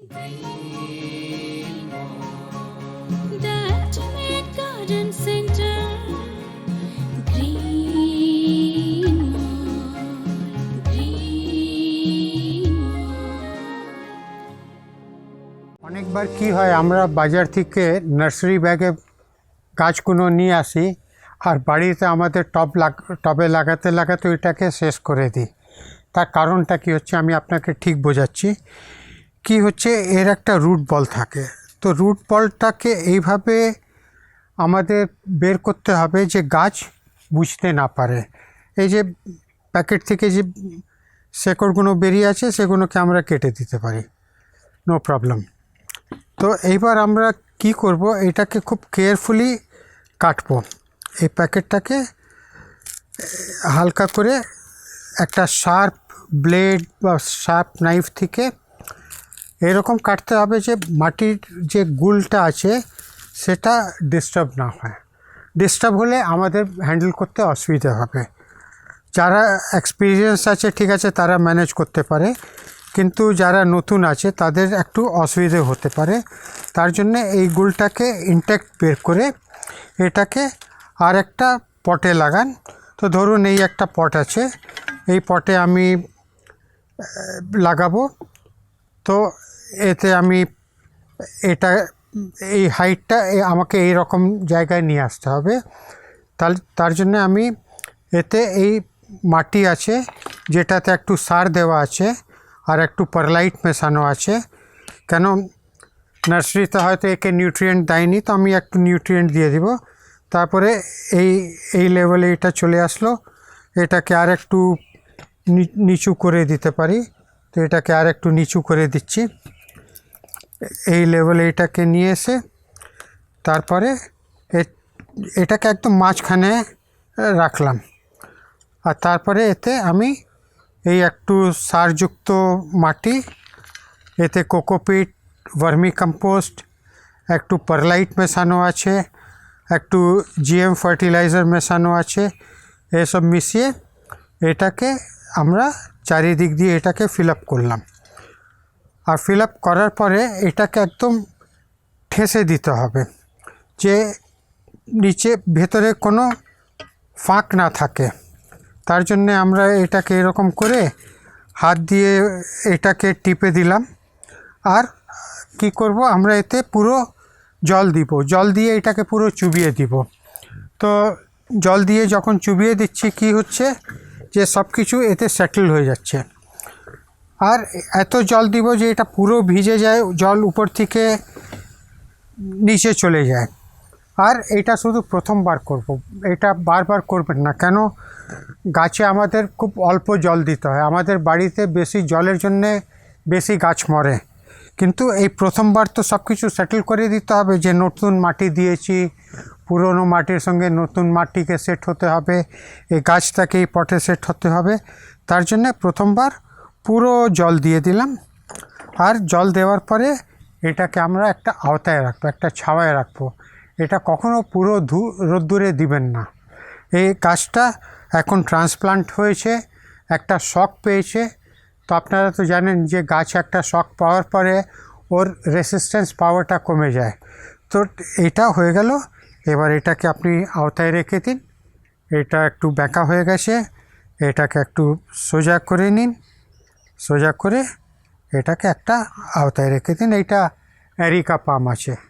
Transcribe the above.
অনেকবার কি হয়, আমরা বাজার থেকে নার্সারি ব্যাগে গাছগুলো নিয়ে আসি আর বাড়িতে আমাদের টব লাগ, টবে লাগাতে লাগাতে ওইটাকে শেষ করে দিই। তার কারণটা কি হচ্ছে, আমি আপনাকে ঠিক বোঝাচ্ছি। কি হচ্ছে? এর একটা রুট বল থাকে। তো রুট বলটাকে এইভাবে আমাদের বের করতে হবে যে গাছ বুঝতে না পারে। এই যে প্যাকেট থেকে যে শেকড়গুলো বেরিয়ে আছে, সেগুলোকে আমরা কেটে দিতে পারি। নো প্রবলেম তো এইবার আমরা কি করব? এটাকে খুব কেয়ারফুলি কাটবো। এই প্যাকেটটাকে হালকা করে একটা শার্প ব্লেড বা শার্প নাইফ থেকে এরকম কাটতে হবে যে মাটির যে গুলটা আছে, সেটা ডিস্টার্ব না হয়। ডিস্টার্ব হলে আমাদের হ্যান্ডেল করতে অসুবিধা হবে। যারা এক্সপিরিয়েন্স আছে, ঠিক আছে, তারা ম্যানেজ করতে পারে। কিন্তু যারা নতুন আছে, তাদের একটু অসুবিধে হতে পারে। তার জন্য এই গুলটাকে ইনটেক্ট বের করে এটাকে আর একটা পটে লাগান। তো ধরুন এই একটা পট আছে, এই পটে আমি লাগাবো। তো এতে আমি এটা, এই হাইটটা আমাকে এই রকম জায়গায় নিয়ে আসতে হবে। তার তার জন্য আমি এতে এই মাটি আছে, যেটাতে একটু সার দেওয়া আছে আর একটু পারলাইট মেশানো আছে। কেন নার্সারিতে হয়তো একে নিউট্রিয়েন্ট দেয়নি, তো আমি একটু নিউট্রিয়েন্ট দিয়ে দিব। তারপরে এই এই লেভেলে এটা চলে আসলো। এটাকে আর একটু নিচু করে দিতে পারি। তো এটাকে আর একটু নিচু করে দিচ্ছি। এই লেভেলে এটাকে নিয়ে এসে তারপরে এটাকে একদম মাঝখানে রাখলাম। আর তারপরে এতে আমি এই একটু সারযুক্ত মাটি, এতে কোকোপিট, ভার্মি কম্পোস্ট, একটু পারলাইট মেশানো আছে, একটু জিএম ফার্টিলাইজার মেশানো আছে, এসব মিশিয়ে এটাকে আমরা চারিদিক দিয়ে এটাকে ফিল আপ করলাম। আর ফিল আপ করার পরে এটাকে একদম ঠেসে দিতে হবে যে নিচে ভেতরে কোনো ফাঁক না থাকে। তার জন্যে আমরা এটাকে এরকম করে হাত দিয়ে এটাকে টিপে দিলাম। আর কি করব? আমরা এতে পুরো জল দিব। জল দিয়ে এটাকে পুরো চুবিয়ে দিব। তো জল দিয়ে যখন চুবিয়ে দিচ্ছি, কি হচ্ছে? যে সব কিছু এতে সেটেল হয়ে যাচ্ছে। আর এত জল দিব যে এটা পুরো ভিজে যায়, জল উপর থেকে নিচে চলে যায়। আর এটা শুধু প্রথমবার করব, এটা বারবার করবেন না, কেন গাছে আমাদের খুব অল্প জল দিতে হয়। আমাদের বাড়িতে বেশি জলের জন্যে বেশি গাছ মরে। কিন্তু এই প্রথমবার তো সব কিছু সেটেল করে দিতে হবে যে নতুন মাটি দিয়েছি, পুরনো মাটির সঙ্গে নতুন মাটিকে সেট হতে হবে, এই গাছটাকে এই পটে সেট হতে হবে। তার জন্যে প্রথমবার পুরো জল দিয়ে দিলাম। আর জল দেওয়ার পরে এটাকে আমরা একটা আওতায় রাখব, একটা ছাওয়ায় রাখব। এটা কখনো পুরো ধু, রোদ্দুরে দিবেন না। এই গাছটা এখন ট্রান্সপ্লান্ট হয়েছে, একটা শখ পেয়েছে। তো আপনারা তো জানেন যে গাছ একটা শখ পাওয়ার পরে ওর রেসিস্ট্যান্স পাওয়ারটা কমে যায়। তো এটা হয়ে গেল। এবার এটাকে আপনি আওতায় রেখে দিন। এটা একটু ব্যাকা হয়ে গেছে। এটাকে একটু সোজা করে নিন। সোজা করে এটাকে একটা আওতায় রেখে দিন। এইটা অ্যারিকা পাম আছে।